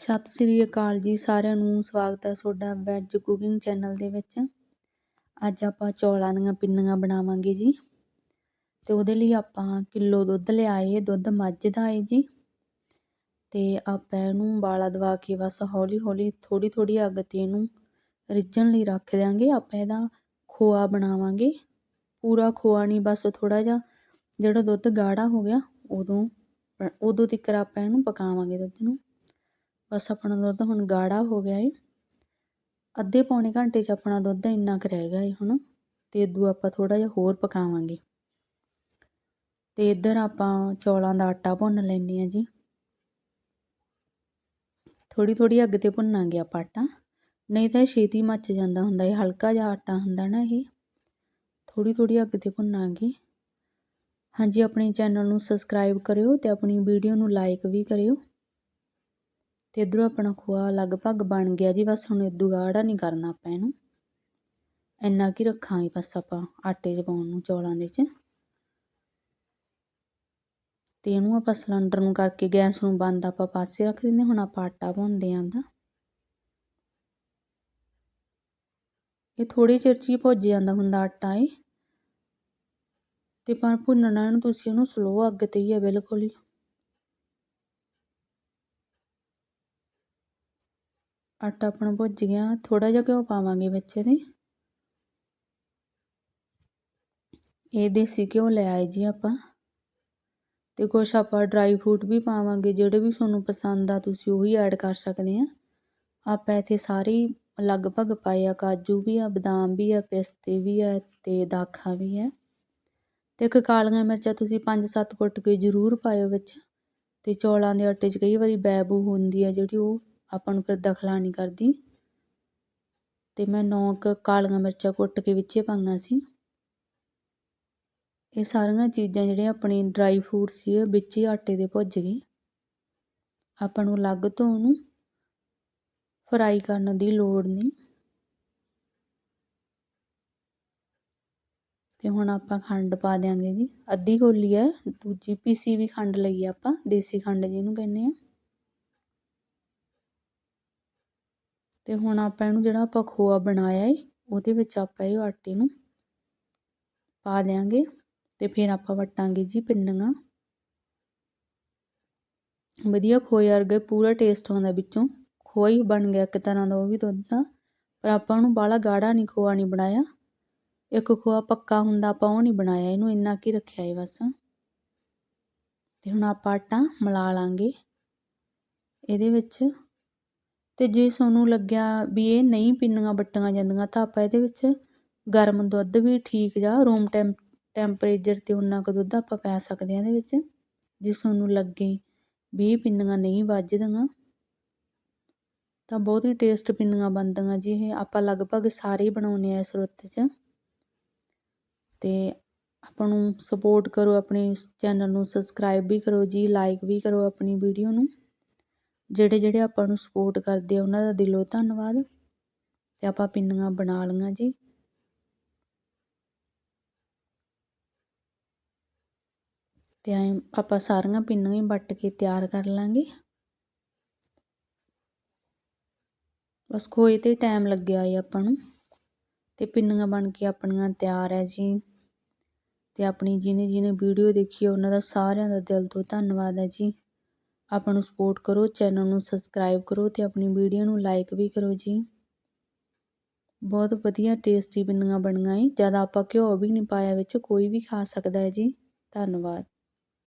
ਸਤਿ ਸ੍ਰੀ ਅਕਾਲ ਜੀ ਸਾਰਿਆਂ ਨੂੰ, ਸਵਾਗਤ ਹੈ ਤੁਹਾਡਾ ਵੈਜ ਕੁਕਿੰਗ ਚੈਨਲ ਦੇ ਵਿੱਚ। ਅੱਜ ਆਪਾਂ ਚੌਲਾਂ ਦੀਆਂ ਪਿੰਨੀਆਂ ਬਣਾਵਾਂਗੇ ਜੀ। ਤੇ ਉਹਦੇ ਲਈ ਆਪਾਂ ਕਿਲੋ ਦੁੱਧ ਲਿਆਏ, ਦੁੱਧ ਮੱਝ ਦਾ ਹੈ ਜੀ। ਤੇ ਆਪਾਂ ਇਹਨੂੰ ਬਾਲਾ ਦਵਾ ਕੇ ਬਸ ਹੌਲੀ ਹੌਲੀ ਥੋੜੀ ਥੋੜੀ ਅੱਗ ਤੇ ਇਹਨੂੰ ਰਿੱਝਣ ਲਈ ਰੱਖ ਦਿਆਂਗੇ। ਆਪਾਂ ਇਹਦਾ ਖੋਆ ਬਣਾਵਾਂਗੇ। ਪੂਰਾ ਖੋਆ ਨਹੀਂ, ਬਸ ਥੋੜਾ ਜਿਹਾ ਜਿਹੜਾ ਦੁੱਧ ਗਾੜਾ ਹੋ ਗਿਆ, ਉਦੋਂ ਉਦੋਂ ਤੱਕ ਆਪਾਂ ਇਹਨੂੰ ਪਕਾਵਾਂਗੇ ਦੁੱਧ ਨੂੰ। ਬਸ ਆਪਣਾ ਦੁੱਧ ਹੁਣ ਗਾੜਾ ਹੋ ਗਿਆ ਏ। ਅੱਧੇ ਪੌਣੇ ਘੰਟੇ 'ਚ ਆਪਣਾ ਦੁੱਧ ਇੰਨਾ ਕੁ ਰਹਿ ਗਿਆ ਏ ਹੁਣ ਅਤੇ ਇਦੋਂ ਆਪਾਂ ਥੋੜ੍ਹਾ ਜਿਹਾ ਹੋਰ ਪਕਾਵਾਂਗੇ। ਅਤੇ ਇੱਧਰ ਆਪਾਂ ਚੌਲਾਂ ਦਾ ਆਟਾ ਭੁੰਨ ਲੈਂਦੇ ਹਾਂ ਜੀ। ਥੋੜ੍ਹੀ ਥੋੜ੍ਹੀ ਅੱਗ ਤੇ ਭੁੰਨਾਂਗੇ ਆਪਾਂ ਆਟਾ। ਨਹੀਂ ਤਾਂ ਇਹ ਛੇਤੀ ਮੱਚ ਜਾਂਦਾ ਹੁੰਦਾ ਇਹ ਹਲਕਾ ਜਿਹਾ ਆਟਾ ਹੁੰਦਾ ਨਾ ਇਹ। ਥੋੜ੍ਹੀ ਥੋੜ੍ਹੀ ਅੱਗ ਤੇ ਭੁੰਨਾਂਗੇ। ਹਾਂਜੀ, ਆਪਣੇ ਚੈਨਲ ਨੂੰ ਸਬਸਕ੍ਰਾਈਬ ਕਰਿਓ ਅਤੇ ਆਪਣੀ ਵੀਡੀਓ ਨੂੰ ਲਾਈਕ ਵੀ ਕਰਿਓ। ਅਤੇ ਇੱਧਰੋਂ ਆਪਣਾ ਖੋਆ ਲਗਭਗ ਬਣ ਗਿਆ ਜੀ, ਬਸ ਹੁਣ ਇਦੋਂ ਗਾੜਾ ਨਹੀਂ ਕਰਨਾ ਆਪਾਂ ਇਹਨੂੰ। ਇੰਨਾ ਕੀ ਰੱਖਾਂਗੇ ਬਸ ਆਪਾਂ ਆਟੇ 'ਚ ਪਾਉਣ ਨੂੰ, ਚੌਲਾਂ ਦੇ 'ਚ। ਤੇ ਇਹਨੂੰ ਆਪਾਂ ਸਿਲੰਡਰ ਨੂੰ ਕਰਕੇ ਗੈਸ ਨੂੰ ਬੰਦ ਆਪਾਂ ਪਾਸੇ ਰੱਖ ਦਿੰਦੇ ਹੁਣ ਆਪਾਂ ਆਟਾ ਭੁੰਨਦੇ ਆਂ ਦਾ ਇਹ ਥੋੜੀ ਚਿਰ 'ਚ ਹੀ ਭੁੱਜ ਜਾਂਦਾ ਹੁੰਦਾ ਆਟਾ ਏ ਤੇ ਪਰ ਭੁੰਨਣਾ ਇਹਨੂੰ ਤੁਸੀਂ ਉਹਨੂੰ ਸਲੋ ਅੱਗ ਤੇ ਹੀ ਹੈ ਬਿਲਕੁਲ ਹੀ। ਆਟਾ ਆਪਣਾ ਭੁੱਜ ਗਿਆ। ਥੋੜਾ ਜਿਹਾ ਘਿਓ ਪਾਵਾਂਗੇ ਵਿੱਚ ਇਹਦੇ। ਇਹ ਦੇਸੀ ਘਿਓ ਲੈ ਆਏ ਜੀ ਆਪਾਂ। ਤੇ ਕੁਛ ਆਪਾਂ ਡਰਾਈ ਫਰੂਟ ਵੀ ਪਾਵਾਂਗੇ, ਜਿਹੜੇ ਵੀ ਤੁਹਾਨੂੰ ਪਸੰਦ ਆ, ਤੁਸੀਂ ਉਹੀ ਐਡ ਕਰ ਸਕਦੇ ਆ। ਆਪਾਂ ਇੱਥੇ ਸਾਰੇ ਲਗਭਗ ਪਾਏ ਆ। ਕਾਜੂ ਵੀ ਆ, ਬਦਾਮ ਵੀ ਆ, ਪਿਸਤੇ ਵੀ ਆ ਤੇ ਦਾਖਾਂ ਵੀ ਆ। ਤੇ ਇੱਕ ਕਾਲੀਆਂ ਮਿਰਚਾਂ ਤੁਸੀਂ 5-7 ਕੁੱਟ ਕੇ ਜ਼ਰੂਰ ਪਾਇਓ ਵਿੱਚ। ਤੇ ਚੌਲਾਂ ਦੇ ਆਟੇ 'ਚ ਕਈ ਵਾਰੀ ਬੈਬੂ ਹੁੰਦੀ ਆ ਜਿਹੜੀ ਉਹ ਆਪਾਂ ਨੂੰ ਫਿਰ ਦਖਲਾ ਨਹੀਂ ਕਰਦੀ। ਤੇ ਮੈਂ ਨੌ ਕ ਕਾਲੀਆਂ ਮਿਰਚਾਂ ਕੁੱਟ ਕੇ ਵਿੱਚੇ ਪਾਈਆਂ ਸੀ। ਇਹ ਸਾਰੀਆਂ ਚੀਜ਼ਾਂ ਜਿਹੜੀਆਂ ਆਪਣੀ ਡਰਾਈ ਫਰੂਟ ਸੀ ਵਿੱਚ ਹੀ ਆਟੇ ਦੇ ਭੁੱਜ ਗਏ। ਆਪਾਂ ਨੂੰ ਅਲੱਗ ਤੋਂ ਉਹਨੂੰ ਫਰਾਈ ਕਰਨ ਦੀ ਲੋੜ ਨਹੀਂ। ਤੇ ਹੁਣ ਆਪਾਂ ਖੰਡ ਪਾ ਦਿਆਂਗੇ ਜੀ। ਅੱਧੀ ਕੋਲੀ ਹੈ, ਦੂਜੀ ਪੀਸੀ ਵੀ ਖੰਡ ਲਈ ਆਪਾਂ, ਦੇਸੀ ਖੰਡ ਜਿਹਨੂੰ ਕਹਿੰਦੇ ਆ। ਅਤੇ ਹੁਣ ਆਪਾਂ ਇਹਨੂੰ ਜਿਹੜਾ ਆਪਾਂ ਖੋਆ ਬਣਾਇਆ ਏ, ਉਹਦੇ ਵਿੱਚ ਆਪਾਂ ਇਹ ਆਟੇ ਨੂੰ ਪਾ ਦਿਆਂਗੇ ਅਤੇ ਫਿਰ ਆਪਾਂ ਵਟਾਂਗੇ ਜੀ ਪਿੰਨੀਆਂ ਵਧੀਆ ਖੋਏ ਵਰਗੇ ਪੂਰਾ ਟੇਸਟ ਆਉਂਦਾ ਵਿੱਚੋਂ। ਖੋਆ ਹੀ ਬਣ ਗਿਆ ਇੱਕ ਤਰ੍ਹਾਂ ਦਾ, ਉਹ ਵੀ ਦੁੱਧ ਦਾ। ਪਰ ਆਪਾਂ ਉਹਨੂੰ ਬਾਲਾ ਗਾੜਾ ਨਹੀਂ ਖੋਆ ਨਹੀਂ ਬਣਾਇਆ। ਇੱਕ ਖੋਆ ਪੱਕਾ ਹੁੰਦਾ, ਆਪਾਂ ਉਹ ਨਹੀਂ ਬਣਾਇਆ, ਇਹਨੂੰ ਇੰਨਾ ਕੀ ਰੱਖਿਆ ਏ ਬਸ। ਤੇ ਹੁਣ ਆਪਾਂ ਆਟਾ ਮਿਲਾ ਲਾਂਗੇ। ਇਹਦੇ ਵਿੱਚ ਅਤੇ ਜੇ ਤੁਹਾਨੂੰ ਲੱਗਿਆ ਵੀ ਇਹ ਨਹੀਂ ਪਿੰਨੀਆਂ ਵੱਟੀਆਂ ਜਾਂਦੀਆਂ, ਤਾਂ ਆਪਾਂ ਇਹਦੇ ਵਿੱਚ ਗਰਮ ਦੁੱਧ ਵੀ ਠੀਕ ਜਾ ਰੂਮ ਟੈਂਪ ਟੈਂਪਰੇਚਰ 'ਤੇ ਉਨਾ ਕੁ ਦੁੱਧ ਆਪਾਂ ਪਾ ਸਕਦੇ ਹਾਂ ਇਹਦੇ ਵਿੱਚ ਜੇ ਤੁਹਾਨੂੰ ਲੱਗੇ ਵੀ ਇਹ ਪਿੰਨੀਆਂ ਨਹੀਂ ਵੱਜਦੀਆਂ। ਤਾਂ ਬਹੁਤ ਹੀ ਟੇਸਟ ਪਿੰਨੀਆਂ ਬਣਦੀਆਂ ਜੀ ਇਹ, ਆਪਾਂ ਲਗਭਗ ਸਾਰੇ ਹੀ ਬਣਾਉਂਦੇ ਆ ਇਸ ਰੁੱਤ 'ਚ। ਅਤੇ ਆਪਾਂ ਨੂੰ ਸਪੋਰਟ ਕਰੋ, ਆਪਣੇ ਚੈਨਲ ਨੂੰ ਸਬਸਕ੍ਰਾਈਬ ਵੀ ਕਰੋ ਜੀ ਲਾਈਕ ਵੀ ਕਰੋ ਆਪਣੀ ਵੀਡੀਓ ਨੂੰ। ਜਿਹੜੇ ਜਿਹੜੇ ਆਪਾਂ ਨੂੰ ਸਪੋਰਟ ਕਰਦੇ ਆ, ਉਹਨਾਂ ਦਾ ਦਿਲੋਂ ਧੰਨਵਾਦ। ਅਤੇ ਆਪਾਂ ਪਿੰਨੀਆਂ ਬਣਾ ਲਈਆਂ ਜੀ। ਤੇ ਆਪਾਂ ਸਾਰੀਆਂ ਪਿੰਨੀਆਂ ਹੀ ਵੱਟ ਕੇ ਤਿਆਰ ਕਰ ਲਾਂਗੇ। ਬਸ ਖੋਏ ਤੇ ਟਾਈਮ ਲੱਗਿਆ ਏ ਆਪਾਂ ਨੂੰ। ਤੇ ਪਿੰਨੀਆਂ ਬਣ ਕੇ ਆਪਣੀਆਂ ਤਿਆਰ ਹੈ ਜੀ। ਤੇ ਆਪਣੀ ਜਿਹਨੇ ਜਿਹਨੇ ਵੀਡੀਓ ਦੇਖੀ ਉਹਨਾਂ ਦਾ ਸਾਰਿਆਂ ਦਾ ਦਿਲ ਤੋਂ ਧੰਨਵਾਦ ਹੈ ਜੀ। ਆਪਾਂ ਨੂੰ ਸਪੋਰਟ ਕਰੋ ਚੈਨਲ ਨੂੰ ਸਬਸਕ੍ਰਾਈਬ ਕਰੋ ਅਤੇ ਆਪਣੀ ਵੀਡੀਓ ਨੂੰ ਲਾਈਕ ਵੀ ਕਰੋ ਜੀ। ਬਹੁਤ ਵਧੀਆ ਟੇਸਟੀ ਪਿੰਨੀਆਂ ਬਣੀਆਂ ਏ ਜ਼ਿਆਦਾ ਆਪਾਂ ਘਿਓ ਵੀ ਨਹੀਂ ਪਾਇਆ ਵਿੱਚ, ਕੋਈ ਵੀ ਖਾ ਸਕਦਾ ਹੈ ਜੀ। ਧੰਨਵਾਦ।